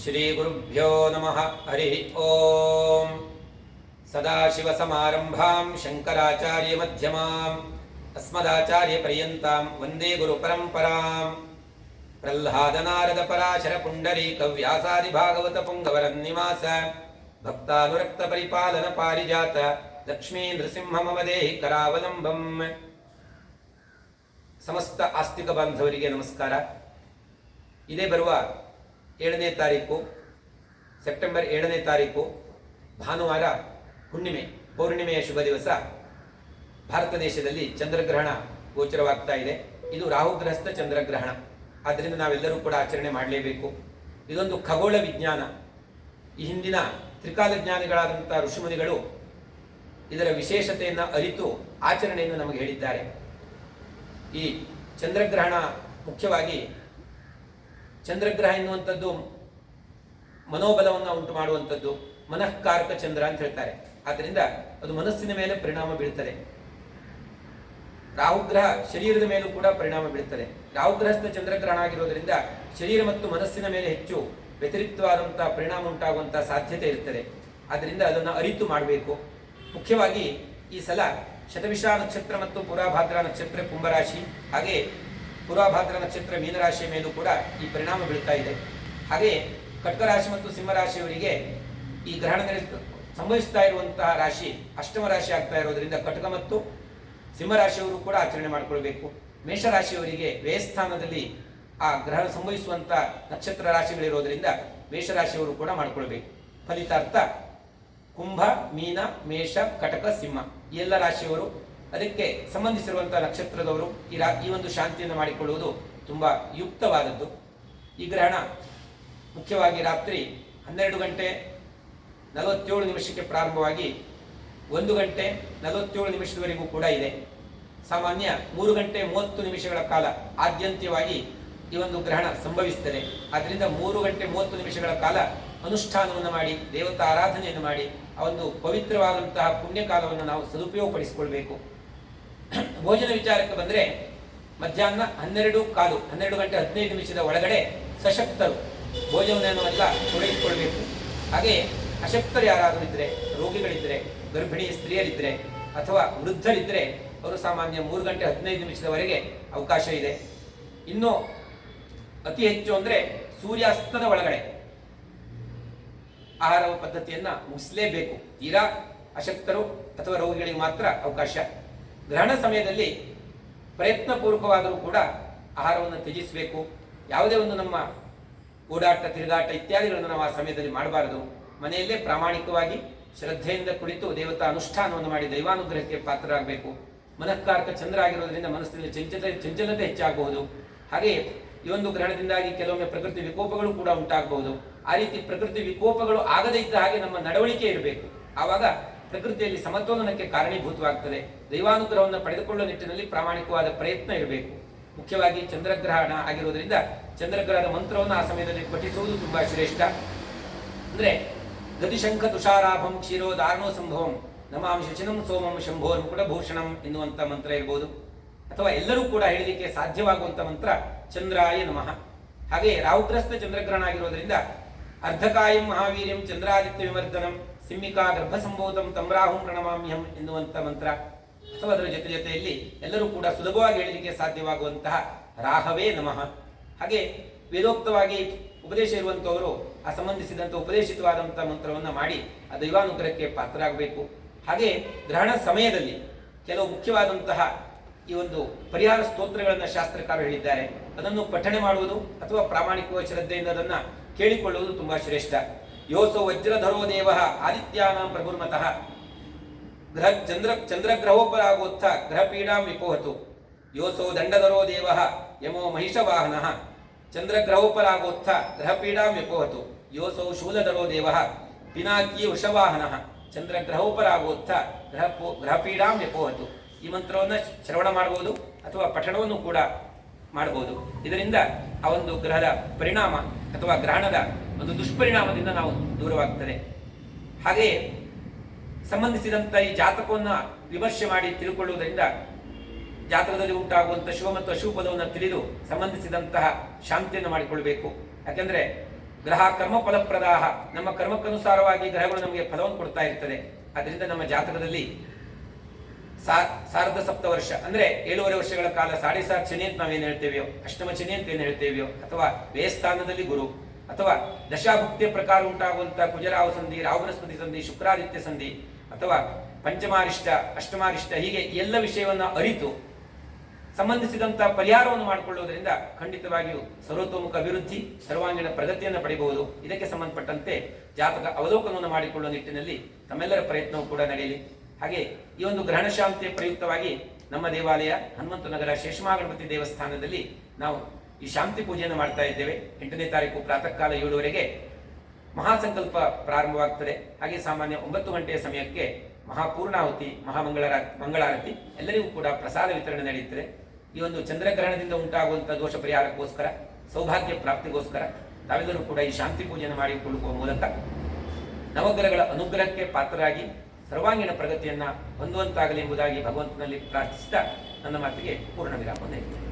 श्रीगुरुभ्यो नमः हरिः ॐ सदाशिवसमारम्भां शङ्कराचार्यमध्यमाम् अस्मदाचार्यपर्यन्तां वन्दे गुरुपरम्पराम् प्रह्लादनारदपराशरपुण्डरीकव्यासादिभागवतपुङ्गवरन्निवास भक्तानुरक्तपरिपालनपारिजात ಲಕ್ಷ್ಮೀ ನೃಸಿಂಹ ಮಮ ದೇಹಿ ಕರಾವಲಂಬಂ ಸಮಸ್ತ ಆಸ್ತಿಕ ಬಾಂಧವರಿಗೆ ನಮಸ್ಕಾರ ಇದೇ ಬರುವ ಏಳನೇ ತಾರೀಕು, ಸೆಪ್ಟೆಂಬರ್ ಏಳನೇ ತಾರೀಕು, ಭಾನುವಾರ ಹುಣ್ಣಿಮೆ, ಪೌರ್ಣಿಮೆಯ ಶುಭ ದಿವಸ. ಭಾರತ ದೇಶದಲ್ಲಿ ಚಂದ್ರಗ್ರಹಣ ಗೋಚರವಾಗ್ತಾ ಇದೆ. ಇದು ರಾಹುಗ್ರಸ್ತ ಚಂದ್ರಗ್ರಹಣ. ಆದ್ದರಿಂದ ನಾವೆಲ್ಲರೂ ಕೂಡ ಆಚರಣೆ ಮಾಡಲೇಬೇಕು. ಇದೊಂದು ಖಗೋಳ ವಿಜ್ಞಾನ. ಈ ಹಿಂದಿನ ತ್ರಿಕಾಲ ಜ್ಞಾನಿಗಳಾದಂಥ ಋಷಿಮುನಿಗಳು ಇದರ ವಿಶೇಷತೆಯನ್ನು ಅರಿತು ಆಚರಣೆಯನ್ನು ನಮಗೆ ಹೇಳಿದ್ದಾರೆ. ಈ ಚಂದ್ರಗ್ರಹಣ ಮುಖ್ಯವಾಗಿ ಚಂದ್ರಗ್ರಹ ಎನ್ನುವಂಥದ್ದು ಮನೋಬಲವನ್ನು ಉಂಟು ಮಾಡುವಂಥದ್ದು ಮನಃಕಾರಕ ಚಂದ್ರ ಅಂತ ಹೇಳ್ತಾರೆ. ಆದ್ದರಿಂದ ಅದು ಮನಸ್ಸಿನ ಮೇಲೆ ಪರಿಣಾಮ ಬೀಳ್ತದೆ. ರಾಹುಗ್ರಹ ಶರೀರದ ಮೇಲೂ ಕೂಡ ಪರಿಣಾಮ ಬೀಳ್ತದೆ. ರಾಹುಗ್ರಹಸ್ಥ ಚಂದ್ರಗ್ರಹಣ ಆಗಿರೋದರಿಂದ ಶರೀರ ಮತ್ತು ಮನಸ್ಸಿನ ಮೇಲೆ ಹೆಚ್ಚು ವ್ಯತಿರಿಕ್ತವಾದಂತಹ ಪರಿಣಾಮ ಉಂಟಾಗುವಂತಹ ಸಾಧ್ಯತೆ ಇರ್ತದೆ ಆದ್ದರಿಂದ ಅದನ್ನು ಅರಿತು ಮಾಡಬೇಕು. ಮುಖ್ಯವಾಗಿ ಈ ಸಲ ಶತವಿಷ ನಕ್ಷತ್ರ ಮತ್ತು ಪುರಾಭಾದ್ರ ನಕ್ಷತ್ರ ಕುಂಭರಾಶಿ, ಹಾಗೆ ಪುರಾಭಾದ್ರ ನಕ್ಷತ್ರ ಮೀನರಾಶಿಯ ಮೇಲೂ ಕೂಡ ಈ ಪರಿಣಾಮ ಬೀಳ್ತಾ ಇದೆ. ಹಾಗೆಯೇ ಕಟ್ಕರಾಶಿ ಮತ್ತು ಸಿಂಹರಾಶಿಯವರಿಗೆ ಈ ಗ್ರಹಣದಲ್ಲಿ ಸಂಭವಿಸ್ತಾ ಇರುವಂತಹ ರಾಶಿ ಅಷ್ಟಮ ರಾಶಿ ಆಗ್ತಾ ಇರೋದ್ರಿಂದ ಕಟಕ ಮತ್ತು ಸಿಂಹರಾಶಿಯವರು ಕೂಡ ಆಚರಣೆ ಮಾಡಿಕೊಳ್ಬೇಕು. ಮೇಷರಾಶಿಯವರಿಗೆ ವ್ಯಯಸ್ಥಾನದಲ್ಲಿ ಆ ಗ್ರಹಣ ಸಂಭವಿಸುವಂಥ ನಕ್ಷತ್ರ ರಾಶಿಗಳಿರೋದ್ರಿಂದ ಮೇಷರಾಶಿಯವರು ಕೂಡ ಮಾಡಿಕೊಳ್ಬೇಕು. ಫಲಿತಾರ್ಥ ಕುಂಭ, ಮೀನ, ಮೇಷ, ಕಟಕ, ಸಿಂಹ ಎಲ್ಲ ರಾಶಿಯವರು ಅದಕ್ಕೆ ಸಂಬಂಧಿಸಿರುವಂತಹ ನಕ್ಷತ್ರದವರು ಈ ರಾ ಈ ಒಂದು ಶಾಂತಿಯನ್ನು ಮಾಡಿಕೊಳ್ಳುವುದು ತುಂಬ ಯುಕ್ತವಾದದ್ದು. ಈ ಗ್ರಹಣ ಮುಖ್ಯವಾಗಿ ರಾತ್ರಿ ಹನ್ನೆರಡು ಗಂಟೆ ನಲವತ್ತೇಳು ನಿಮಿಷಕ್ಕೆ ಪ್ರಾರಂಭವಾಗಿ ಒಂದು ಗಂಟೆ ನಲವತ್ತೇಳು ನಿಮಿಷದವರೆಗೂ ಕೂಡ ಇದೆ. ಸಾಮಾನ್ಯ ಮೂರು ಗಂಟೆ ಮೂವತ್ತು ನಿಮಿಷಗಳ ಕಾಲ ಆದ್ಯಂತ್ಯವಾಗಿ ಈ ಒಂದು ಗ್ರಹಣ ಸಂಭವಿಸುತ್ತದೆ. ಆದ್ದರಿಂದ ಮೂರು ಗಂಟೆ ಮೂವತ್ತು ನಿಮಿಷಗಳ ಕಾಲ ಅನುಷ್ಠಾನವನ್ನು ಮಾಡಿ, ದೇವತಾ ಆರಾಧನೆಯನ್ನು ಮಾಡಿ, ಆ ಒಂದು ಪವಿತ್ರವಾದಂತಹ ಪುಣ್ಯಕಾಲವನ್ನು ನಾವು ಸದುಪಯೋಗಪಡಿಸಿಕೊಳ್ಬೇಕು. ಭೋಜನ ವಿಚಾರಕ್ಕೆ ಬಂದರೆ ಮಧ್ಯಾಹ್ನ ಹನ್ನೆರಡು ಕಾಲು, ಹನ್ನೆರಡು ಗಂಟೆ ಹದಿನೈದು ನಿಮಿಷದ ಒಳಗಡೆ ಸಶಕ್ತರು ಭೋಜನವನ್ನೆಲ್ಲ ಪೂರೈಸಿಕೊಳ್ಬೇಕು ಹಾಗೆ ಅಶಕ್ತರು ಯಾರಾದರೂ ಇದ್ದರೆ ರೋಗಿಗಳಿದ್ದರೆ ಗರ್ಭಿಣಿ ಸ್ತ್ರೀಯರಿದ್ದರೆ ಅಥವಾ ವೃದ್ಧರಿದ್ದರೆ ಅವರು ಸಾಮಾನ್ಯ ಮೂರು ಗಂಟೆ ಹದಿನೈದು ನಿಮಿಷದವರೆಗೆ ಅವಕಾಶ ಇದೆ. ಇನ್ನು ಅತಿ ಹೆಚ್ಚು ಅಂದರೆ ಸೂರ್ಯಾಸ್ತದ ಒಳಗಡೆ ಆಹಾರ ಪದ್ಧತಿಯನ್ನು ಮುಗಿಸಲೇಬೇಕು. ತೀರಾ ಅಶಕ್ತರು ಅಥವಾ ರೋಗಿಗಳಿಗೆ ಮಾತ್ರ ಅವಕಾಶ ಗ್ರಹಣ ಸಮಯದಲ್ಲಿ ಪ್ರಯತ್ನಪೂರ್ವಕವಾದರೂ ಕೂಡ ಆಹಾರವನ್ನು ತ್ಯಜಿಸಬೇಕು. ಯಾವುದೇ ಒಂದು ನಮ್ಮ ಓಡಾಟ ತಿರುಗಾಟ ಇತ್ಯಾದಿಗಳನ್ನು ನಾವು ಆ ಸಮಯದಲ್ಲಿ ಮಾಡಬಾರದು. ಮನೆಯಲ್ಲೇ ಪ್ರಾಮಾಣಿಕವಾಗಿ ಶ್ರದ್ಧೆಯಿಂದ ಕುಳಿತು ದೇವತಾ ಅನುಷ್ಠಾನವನ್ನು ಮಾಡಿ ದೈವಾನುಗ್ರಹಕ್ಕೆ ಪಾತ್ರರಾಗಬೇಕು. ಮನಃಕಾರಕ ಚಂದ್ರ ಆಗಿರೋದ್ರಿಂದ ಮನಸ್ಸಿನಲ್ಲಿ ಚಂಚಲ, ಚಂಚಲತೆ ಹೆಚ್ಚಾಗಬಹುದು. ಹಾಗೆಯೇ ಈ ಒಂದು ಗ್ರಹಣದಿಂದಾಗಿ ಕೆಲವೊಮ್ಮೆ ಪ್ರಕೃತಿ ವಿಕೋಪಗಳು ಕೂಡ ಉಂಟಾಗಬಹುದು. ಆ ರೀತಿ ಪ್ರಕೃತಿ ವಿಕೋಪಗಳು ಆಗದೇ ಇದ್ದ ಹಾಗೆ ನಮ್ಮ ನಡವಳಿಕೆ ಇರಬೇಕು. ಆವಾಗ ಪ್ರಕೃತಿಯಲ್ಲಿ ಸಮತೋಲನಕ್ಕೆ ಕಾರಣೀಭೂತವಾಗ್ತದೆ. ದೈವಾನುಗ್ರಹವನ್ನು ಪಡೆದುಕೊಳ್ಳುವ ನಿಟ್ಟಿನಲ್ಲಿ ಪ್ರಾಮಾಣಿಕವಾದ ಪ್ರಯತ್ನ ಇರಬೇಕು. ಮುಖ್ಯವಾಗಿ ಚಂದ್ರಗ್ರಹಣ ಆಗಿರುವುದರಿಂದ ಚಂದ್ರಗ್ರಹದ ಮಂತ್ರವನ್ನು ಆ ಸಮಯದಲ್ಲಿ ಪಠಿಸುವುದು ತುಂಬಾ ಶ್ರೇಷ್ಠ. ಅಂದ್ರೆ ಗತಿಶಂಖ ತುಷಾರಾಭಂ ಕ್ಷೀರೋ ದಾರುಣೋ ಸಂಭವಂ ನಮಾಂ ಶಚಿನಂ ಸೋಮಂ ಶಂಭೋರ್ ಭೂಷಣಂ ಎನ್ನುವಂಥ ಮಂತ್ರ ಇರಬಹುದು ಅಥವಾ ಎಲ್ಲರೂ ಕೂಡ ಹೇಳಲಿಕ್ಕೆ ಸಾಧ್ಯವಾಗುವಂಥ ಮಂತ್ರ ಚಂದ್ರಾಯ ನಮಃ. ಹಾಗೆ ರಾಹುಗ್ರಸ್ತ ಚಂದ್ರಗ್ರಹಣ ಆಗಿರೋದ್ರಿಂದ ಅರ್ಧಕಾಯಂ ಮಹಾವೀರ್ಯಂ ಚಂದ್ರಾದಿತ್ಯ ವಿಮರ್ದನಂ ಸಿಮ್ಮಿಕಾ ಗರ್ಭ ಸಂಭೂತಂ ತಮ್ರಾಹುಂ ಪ್ರಣಮಾಮ್ಯಂ ಎನ್ನುವಂಥ ಮಂತ್ರ. ಅಥವಾ ಅದರ ಜೊತೆ ಜೊತೆಯಲ್ಲಿ ಎಲ್ಲರೂ ಕೂಡ ಸುಲಭವಾಗಿ ಹೇಳಲಿಕ್ಕೆ ಸಾಧ್ಯವಾಗುವಂತಹ ರಾಹವೇ ನಮಃ. ಹಾಗೆ ವೇದೋಕ್ತವಾಗಿ ಉಪದೇಶ ಇರುವಂಥವರು ಆ ಸಂಬಂಧಿಸಿದಂಥ ಉಪದೇಶಿತವಾದಂತಹ ಮಂತ್ರವನ್ನು ಮಾಡಿ ಆ ದೈವಾನುಗ್ರಹಕ್ಕೆ ಪಾತ್ರರಾಗಬೇಕು. ಹಾಗೆ ಗ್ರಹಣ ಸಮಯದಲ್ಲಿ ಕೆಲವು ಮುಖ್ಯವಾದಂತಹ ಈ ಒಂದು ಪರಿಹಾರ ಸ್ತೋತ್ರಗಳನ್ನು ಶಾಸ್ತ್ರಕಾರರು ಹೇಳಿದ್ದಾರೆ. ಅದನ್ನು ಪಠಣೆ ಮಾಡುವುದು ಅಥವಾ ಪ್ರಾಮಾಣಿಕವಾಗಿ ಶ್ರದ್ಧೆಯಿಂದ ಅದನ್ನು ಕೇಳಿಕೊಳ್ಳುವುದು ತುಂಬಾ ಶ್ರೇಷ್ಠ. ಯೋಸೋ ವಜ್ರಧರೋ ದೇವ ಆದಿತ್ಯಾನಾಂ ಪ್ರಭುರ್ಮತಃ. ಗ್ರಹ ಚಂದ್ರ, ಚಂದ್ರಗ್ರಹೋಪರಾಗೋತ್ಥ ಗ್ರಹ ಪೀಡಾಂ ವಿಪೋಹತು ಯೋಸೋ ದಂಡಧರೋ ದೇವ ಯಮೋ ಮಹಿಷವಾಹನ. ಚಂದ್ರಗ್ರಹೋಪರಾಗೋತ್ಥ ಗ್ರಹ ಪೀಡಾಂ ವಿಪೋಹತು ಯೋಸೋ ಶೂಲಧರೋ ದೇವ ಪಿನಾಕಿ ವೃಷವಾಹನ. ಚಂದ್ರಗ್ರಹೋಪರಾಗೋತ್ಥ ಗ್ರಹ ಗ್ರಹ ಪೀಡಾಂ ವಿಪೋಹತು ಈ ಮಂತ್ರವನ್ನು ಶ್ರವಣ ಮಾಡಬಹುದು ಅಥವಾ ಪಠಣವನ್ನು ಕೂಡ ಮಾಡಬಹುದು ಇದರಿಂದ ಆ ಒಂದು ಗ್ರಹದ ಪರಿಣಾಮ ಅಥವಾ ಗ್ರಹಣದ ಒಂದು ದುಷ್ಪರಿಣಾಮದಿಂದ ನಾವು ದೂರವಾಗ್ತದೆ. ಹಾಗೆಯೇ ಸಂಬಂಧಿಸಿದಂಥ ಈ ಜಾತಕವನ್ನು ವಿಮರ್ಶೆ ಮಾಡಿ ತಿಳ್ಕೊಳ್ಳುವುದರಿಂದ ಜಾತಕದಲ್ಲಿ ಉಂಟಾಗುವಂಥ ಶುಭ ಮತ್ತು ಅಶುಭ ಪದವನ್ನು ತಿಳಿದು ಸಂಬಂಧಿಸಿದಂತಹ ಶಾಂತಿಯನ್ನು ಮಾಡಿಕೊಳ್ಬೇಕು. ಯಾಕೆಂದ್ರೆ ಗ್ರಹ ಕರ್ಮ ಫಲಪ್ರದಾಹ ನಮ್ಮ ಕರ್ಮಕ್ಕನುಸಾರವಾಗಿ ಗ್ರಹಗಳು ನಮಗೆ ಫಲವನ್ನು ಕೊಡ್ತಾ ಇರ್ತದೆ. ಅದರಿಂದ ನಮ್ಮ ಜಾತಕದಲ್ಲಿ ಸಾರ್ಧ ಸಪ್ತ ವರ್ಷ ಅಂದ್ರೆ ಏಳುವರೆ ವರ್ಷಗಳ ಕಾಲ ಸಾಡೆ ಸಾರ್ ಶನಿ ಅಂತ ನಾವೇನು ಹೇಳ್ತೇವೆಯೋ, ಅಷ್ಟಮ ಶನಿ ಅಂತ ಏನು ಹೇಳ್ತೇವೆಯೋ, ಅಥವಾ ವೇಸ್ಥಾನದಲ್ಲಿ ಗುರು. ಅಥವಾ ದಶಾಭುಕ್ತಿಯ ಪ್ರಕಾರ ಉಂಟಾಗುವಂತಹ ಕುಜರಾವ ಸಂಧಿ ರಾವಣಸ್ಪತಿ ಸಂಧಿ, ಶುಕ್ರಾದಿತ್ಯ ಸಂಧಿ, ಅಥವಾ ಪಂಚಮಾರಿಷ್ಟ, ಅಷ್ಟಮಾರಿಷ್ಟ, ಹೀಗೆ ಎಲ್ಲ ವಿಷಯವನ್ನ ಅರಿತು ಸಂಬಂಧಿಸಿದಂತಹ ಪರಿಹಾರವನ್ನು ಮಾಡಿಕೊಳ್ಳುವುದರಿಂದ ಖಂಡಿತವಾಗಿಯೂ ಸರ್ವತೋಮುಖ ಅಭಿವೃದ್ಧಿ, ಸರ್ವಾಂಗೀಣ ಪ್ರಗತಿಯನ್ನು ಪಡೆಯಬಹುದು ಇದಕ್ಕೆ ಸಂಬಂಧಪಟ್ಟಂತೆ ಜಾತಕ ಅವಲೋಕನವನ್ನು ಮಾಡಿಕೊಳ್ಳುವ ನಿಟ್ಟಿನಲ್ಲಿ ತಮ್ಮೆಲ್ಲರ ಪ್ರಯತ್ನವೂ ಕೂಡ ನಡೆಯಲಿ. ಹಾಗೆ ಈ ಒಂದು ಗ್ರಹಣ ಶಾಂತಿಯ ಪ್ರಯುಕ್ತವಾಗಿ ನಮ್ಮ ದೇವಾಲಯ ಹನುಮಂತನಗರ ಶೇಷಮಹಾಗಣಪತಿ ದೇವಸ್ಥಾನದಲ್ಲಿ ನಾವು ಈ ಶಾಂತಿ ಪೂಜೆಯನ್ನು ಮಾಡ್ತಾ ಇದ್ದೇವೆ. ಎಂಟನೇ ತಾರೀಕು ಪ್ರಾತಃ ಕಾಲ ಏಳುವರೆಗೆ ಮಹಾಸಂಕಲ್ಪ ಪ್ರಾರಂಭವಾಗ್ತದೆ. ಹಾಗೆ ಸಾಮಾನ್ಯ ಒಂಬತ್ತು ಗಂಟೆಯ ಸಮಯಕ್ಕೆ ಮಹಾಪೂರ್ಣಾಹುತಿ, ಮಹಾಮಂಗಳಾರ, ಮಂಗಳಾರತಿ ಎಲ್ಲರಿಗೂ ಕೂಡ ಪ್ರಸಾದ ವಿತರಣೆ ನಡೆಯುತ್ತದೆ. ಈ ಒಂದು ಚಂದ್ರಗ್ರಹಣದಿಂದ ಉಂಟಾಗುವಂಥ ದೋಷ ಪರಿಹಾರಕ್ಕೋಸ್ಕರ, ಸೌಭಾಗ್ಯ ಪ್ರಾಪ್ತಿಗೋಸ್ಕರ ತಾವೆಲ್ಲರೂ ಕೂಡ ಈ ಶಾಂತಿ ಪೂಜೆಯನ್ನು ಮಾಡಿಕೊಳ್ಳುವ ಮೂಲಕ ನವಗ್ರಹಗಳ ಅನುಗ್ರಹಕ್ಕೆ ಪಾತ್ರರಾಗಿ ಸರ್ವಾಂಗೀಣ ಪ್ರಗತಿಯನ್ನ ಹೊಂದುವಂತಾಗಲಿ ಎಂಬುದಾಗಿ ಭಗವಂತನಲ್ಲಿ ಪ್ರಾರ್ಥಿಸಿದ ನನ್ನ ಮಾತಿಗೆ ಪೂರ್ಣ ವಿರಾಮ ನೀಡಿದ್ದೇನೆ